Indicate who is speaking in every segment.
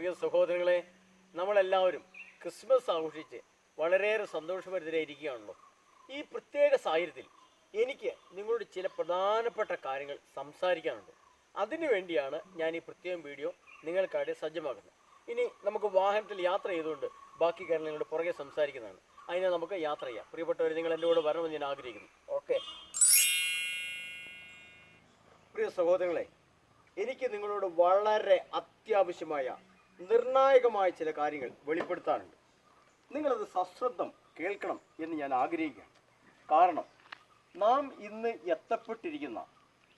Speaker 1: പ്രിയ സഹോദരങ്ങളെ നമ്മളെല്ലാവരും ക്രിസ്മസ് ആഘോഷിച്ച് വളരെയേറെ സന്തോഷഭരിതരായിരിക്കുകയാണല്ലോ. ഈ പ്രത്യേക സാഹചര്യത്തിൽ എനിക്ക് നിങ്ങളോട് ചില പ്രധാനപ്പെട്ട കാര്യങ്ങൾ സംസാരിക്കാനുണ്ട്. അതിനുവേണ്ടിയാണ് ഞാൻ ഈ പ്രത്യേകം വീഡിയോ നിങ്ങൾക്കായിട്ട് സജ്ജമാക്കുന്നത്. ഇനി നമുക്ക് വാഹനത്തിൽ യാത്ര ചെയ്തുകൊണ്ട് ബാക്കി കാര്യങ്ങളുടെ പുറകെ സംസാരിക്കുന്നതാണ്. അതിനെ നമുക്ക് യാത്ര ചെയ്യാം. പ്രിയപ്പെട്ടവർ നിങ്ങൾ എന്റെ കൂടെ വരണമെന്ന് ഞാൻ ആഗ്രഹിക്കുന്നു. ഓക്കെ. പ്രിയ സഹോദരങ്ങളെ എനിക്ക് നിങ്ങളോട് വളരെ അത്യാവശ്യമായ നിർണായകമായ ചില കാര്യങ്ങൾ വെളിപ്പെടുത്താനുണ്ട്. നിങ്ങളത് സശ്രദ്ധം കേൾക്കണം എന്ന് ഞാൻ ആഗ്രഹിക്കുകയാണ്. കാരണം നാം ഇന്ന് എത്തപ്പെട്ടിരിക്കുന്ന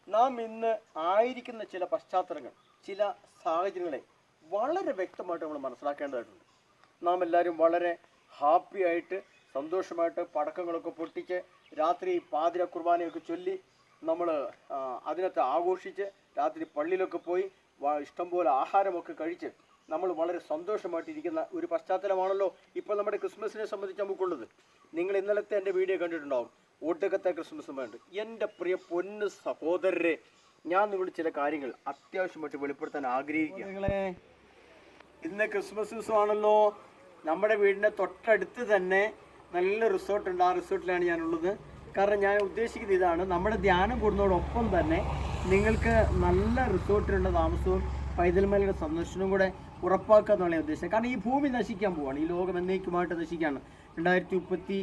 Speaker 1: നാം ഇന്ന് ആയിരിക്കുന്ന ചില പശ്ചാത്തലങ്ങൾ ചില സാഹചര്യങ്ങളെ വളരെ വ്യക്തമായിട്ട് നമ്മൾ മനസ്സിലാക്കേണ്ടതായിട്ടുണ്ട്. നാം എല്ലാവരും വളരെ ഹാപ്പി ആയിട്ട് സന്തോഷമായിട്ട് പടക്കങ്ങളൊക്കെ പൊട്ടിച്ച് രാത്രി പാതിര കുർബാനയൊക്കെ ചൊല്ലി നമ്മൾ അതിനകത്ത് ആഘോഷിച്ച് രാത്രി പള്ളിയിലൊക്കെ പോയി ഇഷ്ടംപോലെ ആഹാരമൊക്കെ കഴിച്ച് നമ്മൾ വളരെ സന്തോഷമായിട്ടിരിക്കുന്ന ഒരു പശ്ചാത്തലമാണല്ലോ ഇപ്പോൾ നമ്മുടെ ക്രിസ്മസിനെ സംബന്ധിച്ച് നമുക്കുള്ളത്. നിങ്ങൾ ഇന്നലത്തെ എന്റെ വീഡിയോ കണ്ടിട്ടുണ്ടാവും. ഒടുക്കത്തെ ക്രിസ്മസ് വേണ്ട എന്റെ പ്രിയ പൊന്ന് സഹോദരരെ ഞാൻ നിങ്ങളുടെ ചില കാര്യങ്ങൾ അത്യാവശ്യമായിട്ട് വെളിപ്പെടുത്താൻ ആഗ്രഹിക്കുകയാണ്. ഇന്ന് ക്രിസ്മസ് ദിവസമാണല്ലോ. നമ്മുടെ വീടിന്റെ തൊട്ടടുത്ത് തന്നെ നല്ല റിസോർട്ട് ഉണ്ട്. ആ റിസോർട്ടിലാണ് ഞാനുള്ളത്. കാരണം ഞാൻ ഉദ്ദേശിക്കുന്നത് ഇതാണ്. നമ്മുടെ ധ്യാനം കൂടുന്നതോടൊപ്പം തന്നെ നിങ്ങൾക്ക് നല്ല റിസോർട്ടിലുള്ള താമസവും പൈതൽമലയുടെ സന്ദർശനവും കൂടെ ഉറപ്പാക്കുക എന്നാണ് ഞാൻ ഉദ്ദേശിച്ചത്. കാരണം ഈ ഭൂമി നശിക്കാൻ പോവാണ്. ഈ ലോകം എന്നേക്കുമായിട്ട് നശിക്കുകയാണ്. രണ്ടായിരത്തി മുപ്പത്തി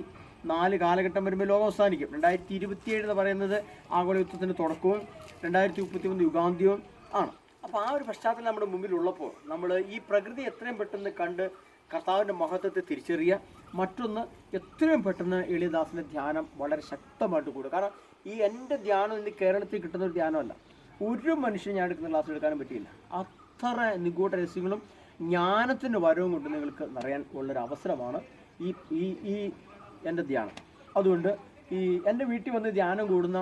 Speaker 1: നാല് കാലഘട്ടം വരുമ്പോൾ ലോകം അവസാനിക്കും. രണ്ടായിരത്തി ഇരുപത്തിയേഴ് എന്ന് പറയുന്നത് ആഗോള യുദ്ധത്തിന്റെ തുടക്കവും രണ്ടായിരത്തി മുപ്പത്തി മൂന്ന് യുഗാന്ത്യവും ആണ്. അപ്പോൾ ആ ഒരു പശ്ചാത്തലം നമ്മുടെ മുമ്പിലുള്ളപ്പോൾ നമ്മൾ ഈ പ്രകൃതി എത്രയും പെട്ടെന്ന് കണ്ട് കർത്താവിന്റെ മഹത്വത്തെ തിരിച്ചറിയുക മറ്റൊന്ന് എത്രയും പെട്ടെന്ന് എളിയദാസിന്റെ ധ്യാനം വളരെ ശക്തമായിട്ട് കൂടുക. കാരണം ഈ എന്റെ ധ്യാനം ഇന്ന് കേരളത്തിൽ കിട്ടുന്ന ഒരു ധ്യാനമല്ല. ഒരു മനുഷ്യൻ ഞാൻ എടുക്കുന്ന ക്ലാസ് എടുക്കാനും പറ്റിയില്ല. അത്ര നിഗൂഢ രഹസ്യങ്ങളും ജ്ഞാനത്തിന്റെ വരവും കൊണ്ട് നിങ്ങൾക്ക് നിറയാൻ ഉള്ളൊരു അവസരമാണ് ഈ ഈ ഈ എന്റെ ധ്യാനം. അതുകൊണ്ട് ഈ എന്റെ വീട്ടിൽ വന്ന് ധ്യാനം കൂടുന്ന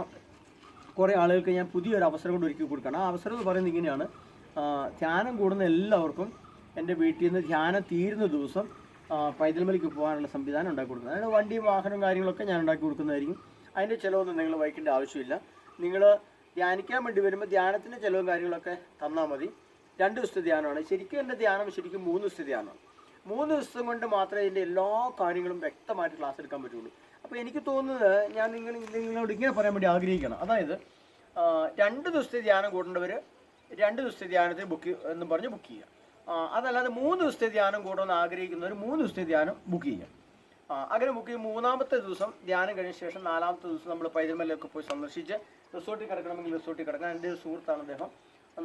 Speaker 1: കുറേ ആളുകൾക്ക് ഞാൻ പുതിയൊരു അവസരം കൊണ്ട് ഒരുക്കി കൊടുക്കണം ആ അവസരം എന്ന് പറയുന്നത് ഇങ്ങനെയാണ്. ധ്യാനം കൂടുന്ന എല്ലാവർക്കും എന്റെ വീട്ടിൽ നിന്ന് ധ്യാനം തീരുന്ന ദിവസം പൈതൽമലയ്ക്ക് പോകാനുള്ള സംവിധാനം ഉണ്ടാക്കി കൊടുക്കുന്നത്. അതായത് വണ്ടിയും വാഹനവും കാര്യങ്ങളൊക്കെ ഞാൻ ഉണ്ടാക്കി കൊടുക്കുന്നതായിരിക്കും. അതിന്റെ ചിലവൊന്നും നിങ്ങൾ വഹിക്കേണ്ട ആവശ്യമില്ല. നിങ്ങൾ ധ്യാനിക്കാൻ വേണ്ടി വരുമ്പോൾ ധ്യാനത്തിന്റെ ചിലവും കാര്യങ്ങളൊക്കെ തന്നാൽ മതി. രണ്ട് ദിവസത്തെ ധ്യാനമാണ്. ശരിക്കും എന്റെ ധ്യാനം ശരിക്കും മൂന്ന് ദിവസത്തെ ധ്യാനമാണ്. മൂന്ന് ദിവസം കൊണ്ട് മാത്രമേ ഇതിന്റെ എല്ലാ കാര്യങ്ങളും വ്യക്തമായിട്ട് ക്ലാസ് എടുക്കാൻ പറ്റുള്ളൂ. അപ്പോൾ എനിക്ക് തോന്നുന്നത് ഞാൻ നിങ്ങൾ നിങ്ങളോട് ഇങ്ങനെ പറയാൻ വേണ്ടി ആഗ്രഹിക്കണം. അതായത് രണ്ട് ദിവസത്തെ ധ്യാനം കൂടേണ്ടവർ രണ്ട് ദിവസത്തെ ധ്യാനത്തിന് ബുക്ക് എന്നും പറഞ്ഞ് ബുക്ക് ചെയ്യുക. അതല്ലാതെ മൂന്ന് ദിവസത്തെ ധ്യാനം കൂടണമെന്ന് ആഗ്രഹിക്കുന്നവർ മൂന്ന് ദിവസത്തെ ധ്യാനം ബുക്ക് ചെയ്യുക. അങ്ങനെ ബുക്ക് ചെയ്യും മൂന്നാമത്തെ ദിവസം ധ്യാനം കഴിഞ്ഞ ശേഷം നാലാമത്തെ ദിവസം നമ്മൾ പൈതൽമലയൊക്കെ പോയി സന്ദർശിച്ച് റിസോർട്ടിൽ കിടക്കണമെങ്കിൽ റിസോർട്ടിൽ കിടക്കാം എന്റെ ഒരു സുഹൃത്താണ് അദ്ദേഹം.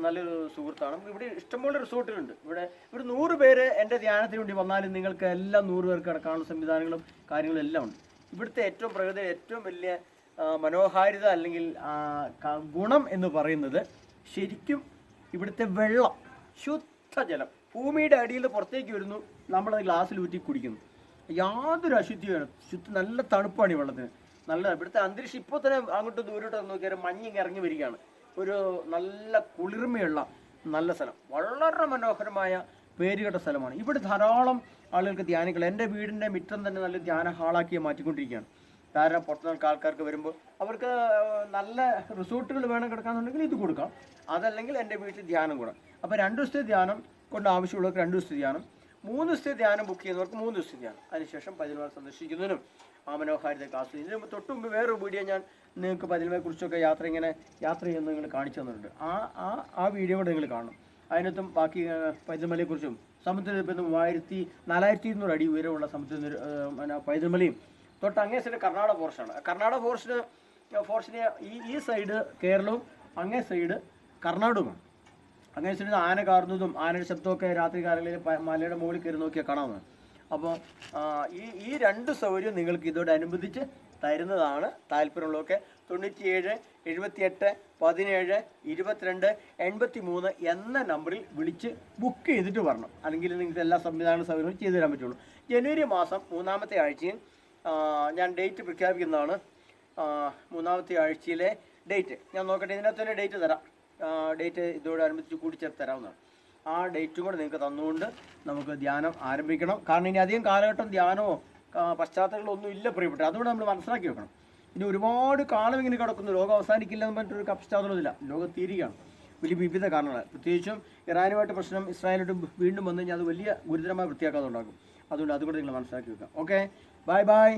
Speaker 1: നല്ലൊരു സുഹൃത്താണ്. ഇവിടെ ഇഷ്ടംപോലെ റിസോർട്ടിലുണ്ട് ഇവിടെ ഇവിടെ നൂറ് പേര് എന്റെ ധ്യാനത്തിന് വേണ്ടി വന്നാലും നിങ്ങൾക്ക് എല്ലാം നൂറ് പേർക്ക് കിടക്കാനുള്ള സംവിധാനങ്ങളും കാര്യങ്ങളും എല്ലാം ഉണ്ട്. ഇവിടുത്തെ ഏറ്റവും പ്രകൃതി ഏറ്റവും വലിയ മനോഹാരിത അല്ലെങ്കിൽ ഗുണം എന്ന് പറയുന്നത് ശരിക്കും ഇവിടുത്തെ വെള്ളം ശുദ്ധജലം ഭൂമിയുടെ അടിയിൽ പുറത്തേക്ക് വരുന്നു നമ്മളത് ഗ്ലാസ്സിൽ ഊറ്റി കുടിക്കുന്നു. യാതൊരു അശുദ്ധിയാണ് ശുദ്ധ നല്ല തണുപ്പാണ് ഈ വെള്ളത്തിന്. നല്ല ഇവിടുത്തെ അന്തരീക്ഷം ഇപ്പോൾ തന്നെ അങ്ങോട്ട് ദൂരോട്ട് നോക്കിയാൽ മഞ്ഞിങ് ഇറങ്ങി വരികയാണ്. ഒരു നല്ല കുളിർമയുള്ള നല്ല സ്ഥലം. വളരെ മനോഹരമായ പേരുകേട്ട സ്ഥലമാണ്. ഇവിടെ ധാരാളം ആളുകൾക്ക് ധ്യാനികൾ എന്റെ വീടിന്റെ മുറ്റം തന്നെ നല്ല ധ്യാന ഹാളാക്കി മാറ്റിക്കൊണ്ടിരിക്കുകയാണ്. കാരണം പുറത്തുനിന്നൊക്കെ ആൾക്കാർക്ക് വരുമ്പോൾ അവർക്ക് നല്ല റിസോർട്ടുകൾ വേണം കിടക്കാന്നുണ്ടെങ്കിൽ ഇത് കൊടുക്കാം. അതല്ലെങ്കിൽ എന്റെ വീട്ടിൽ ധ്യാനം കൂടാം. അപ്പോൾ രണ്ട് ദിവസത്തെ ധ്യാനം കൊണ്ട് ആവശ്യമുള്ളവർക്ക് രണ്ട് ദിവസത്തെ ധ്യാനം മൂന്ന് ദിവസത്തെ ധ്യാനം ബുക്ക് ചെയ്യുന്നവർക്ക് മൂന്ന് ദിവസത്തെ ധ്യാനം. അതിനുശേഷം പതിനാറ് സന്ദർശിക്കുന്നതിനും ആ മനോഹാരിത ആസ്വദിക്കുന്നതിനും തൊട്ട് മുമ്പ് വേറൊരു വീഡിയോ ഞാൻ നിങ്ങൾക്ക് പതിനെ കുറിച്ചൊക്കെ യാത്ര ഇങ്ങനെ യാത്ര ചെയ്യുന്നത് നിങ്ങൾ കാണിച്ചു തന്നിട്ടുണ്ട്. ആ ആ ആ വീഡിയോ കൂടെ നിങ്ങൾ കാണണം. അതിനകത്തും ബാക്കി പൈതൽമലയെക്കുറിച്ചും നിന്ന് മൂവായിരത്തി നാലായിരത്തി ഇരുന്നൂറ് അടി ഉയരമുള്ള സമുദ്ര പൈതൃമലയും തൊട്ട് അങ്ങേ സൈഡ് കർണാടക ഫോറസ്റ്റാണ് കർണാടക ഫോറസ്റ്റ് ഫോറസ്റ്റിന് ഈ ഈ സൈഡ് കേരളവും അങ്ങേ സൈഡ് കർണാടകവുമാണ്. അങ്ങനെ സൈഡിൽ ആന കാർന്നതും ആനയുടെ ശബ്ദമൊക്കെ രാത്രി കാലങ്ങളിൽ മലയുടെ മുകളിൽ കയറി നോക്കിയാൽ കാണാമെന്ന് അപ്പോൾ ഈ ഈ രണ്ട് സൗകര്യം നിങ്ങൾക്ക് ഇതോടനുബന്ധിച്ച് തരുന്നതാണ് താല്പര്യമുള്ളതൊക്കെ തൊണ്ണൂറ്റിയേഴ് എഴുപത്തിയെട്ട് പതിനേഴ് ഇരുപത്തിരണ്ട് എൺപത്തി മൂന്ന് എന്ന നമ്പറിൽ വിളിച്ച് ബുക്ക് ചെയ്തിട്ട് വരണം. അല്ലെങ്കിൽ നിങ്ങൾക്ക് എല്ലാ സംവിധാന സൗകര്യങ്ങളും ചെയ്തു തരാൻ പറ്റുള്ളൂ. ജനുവരി മാസം മൂന്നാമത്തെ ആഴ്ചയിൽ ഞാൻ ഡേറ്റ് പ്രഖ്യാപിക്കുന്നതാണ്. മൂന്നാമത്തെ ആഴ്ചയിലെ ഡേറ്റ് ഞാൻ നോക്കട്ടെ ഇതിനകത്ത് തന്നെ ഡേറ്റ് തരാം. ഡേറ്റ് ഇതോടനുബന്ധിച്ച് കൂടി ചേർത്ത് തരാവുന്നതാണ് ആ ഡേറ്റും കൂടെ നിങ്ങൾക്ക് തന്നുകൊണ്ട് നമുക്ക് ധ്യാനം ആരംഭിക്കണം. കാരണം ഇനി അധികം കാലഘട്ടം ധ്യാനമോ ആ, പശ്ചാത്തലങ്ങളോ ഒന്നും ഇല്ല പ്രിയപ്പെട്ട അതുകൊണ്ട് നമ്മൾ മനസ്സിലാക്കി വെക്കണം. ഇനി ഒരുപാട് കാലം ഇങ്ങനെ കിടക്കുന്നു. ലോകം അവസാനിക്കില്ല എന്ന് പറഞ്ഞിട്ടൊരു പശ്ചാത്തലമില്ല ലോകം തീരുകയാണ്. വലിയ വിവിധ കാരണങ്ങൾ പ്രത്യേകിച്ചും ഇറാനുമായിട്ട് പ്രശ്നം ഇസ്രായേലോട്ട് വീണ്ടും വന്നു കഴിഞ്ഞാൽ അത് വലിയ ഗുരുതരമായ വൃത്തിയാക്കാതെ ഉണ്ടാക്കും അതുകൊണ്ട് അതുകൂടെ നിങ്ങൾ മനസ്സിലാക്കി വെക്കാം ഓക്കെ ബൈ ബൈ